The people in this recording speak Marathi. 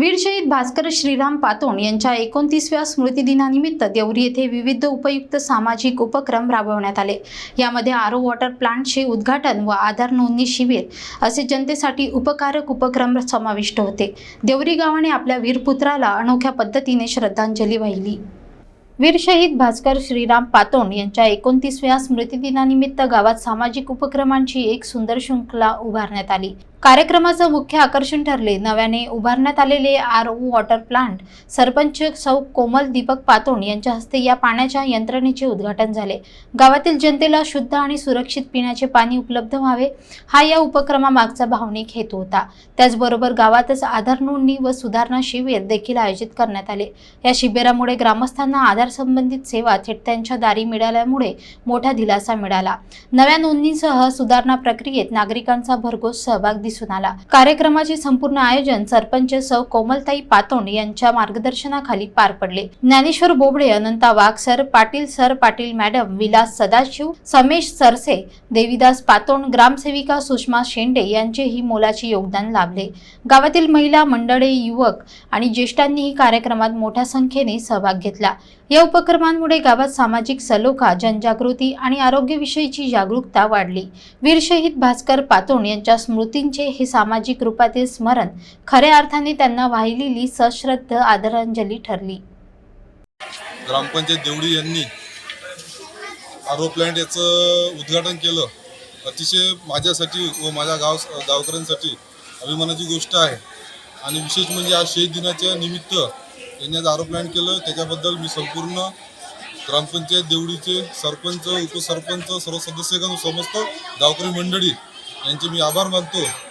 वीरशहीद भास्कर श्रीराम पातोण यांच्या एकोणतीसव्या स्मृतिदिनानिमित्त देवरी येथे विविध उपयुक्त सामाजिक उपक्रम राबवण्यात आले. यामध्ये आरो वॉटर प्लांटचे उद्घाटन व आधार नोंदणी शिबिर असे जनतेसाठी उपकारक उपक्रम समाविष्ट होते. देवरी गावाने आपल्या वीरपुत्राला अनोख्या पद्धतीने श्रद्धांजली वाहिली. वीरशहीद भास्कर श्रीराम पातोण यांच्या एकोणतीसव्या स्मृतिदिनानिमित्त गावात सामाजिक उपक्रमांची एक सुंदर शृंखला उभारण्यात आली. कार्यक्रमाचं मुख्य आकर्षण ठरले. नव्याने उभारण्यात आलेले R O water plant sarpanch Sau Komal Deepak पातोण यांच्या हस्ते या पाण्याच्या यंत्रणेचे उद्घाटन झाले. गावातील जनतेला शुद्ध आणि सुरक्षित पिण्याचे पाणी उपलब्ध व्हावे हा या उपक्रमामागचा भावनिक हेतू होता. त्याचबरोबर गावातच आधार नोंदणी व सुधारणा शिबिर देखील आयोजित करण्यात आले. या शिबिरामुळे ग्रामस्थांना आधार संबंधित सेवा थेट त्यांच्या दारी मिळाल्यामुळे मोठा दिलासा मिळाला. नव्या नोंदणीसह सुधारणा प्रक्रियेत नागरिकांचा भरघोस सहभाग दिसून आला. कार्यक्रमाचे संपूर्ण आयोजन सरपंच सौ. कोमलताई पातोंड यांच्या मार्गदर्शनाखाली पार पडले. Dnyaneshwar Bobde Ananta Wagh sir Patil sir Patil madam Vilas Sadashiv Samesh Sarse Devidas Patond ग्रामसेविका Sushma Shende यांचेही मोलाचे योगदान लाभले. गावातील महिला मंडळे युवक आणि ज्येष्ठांनीही कार्यक्रमात मोठ्या संख्येने सहभाग घेतला. या उपक्रमांमुळे गावात सामाजिक सलोखा जनजागृती आणि आरोग्यविषयीची जागरूकता वाढली. वीरशहीद भास्कर पातोंड यांच्या स्मृतींचे म्हणजे हे सामाजिक रूपातील स्मरण. खऱ्या अर्थाने त्यांना वाहिलेली सश्रद्ध आदरांजली ठरली. ग्रामपंचायत देवडी यांनी आरो प्लॅन्ट याचं उद्घाटन केलं. अतिशय माझ्यासाठी व माझ्या गाव गावकऱ्यांसाठी अभिमानाची गोष्ट आहे. आणि विशेष म्हणजे आज शहीद दिनाच्या निमित्त यांनी आज आरो प्लॅन्ट केलं. त्याच्याबद्दल मी संपूर्ण ग्रामपंचायत देवडीचे सरपंच उपसरपंच सर्व सदस्यगण समस्त गावकरी मंडळी यांचे मी आभार मानतो.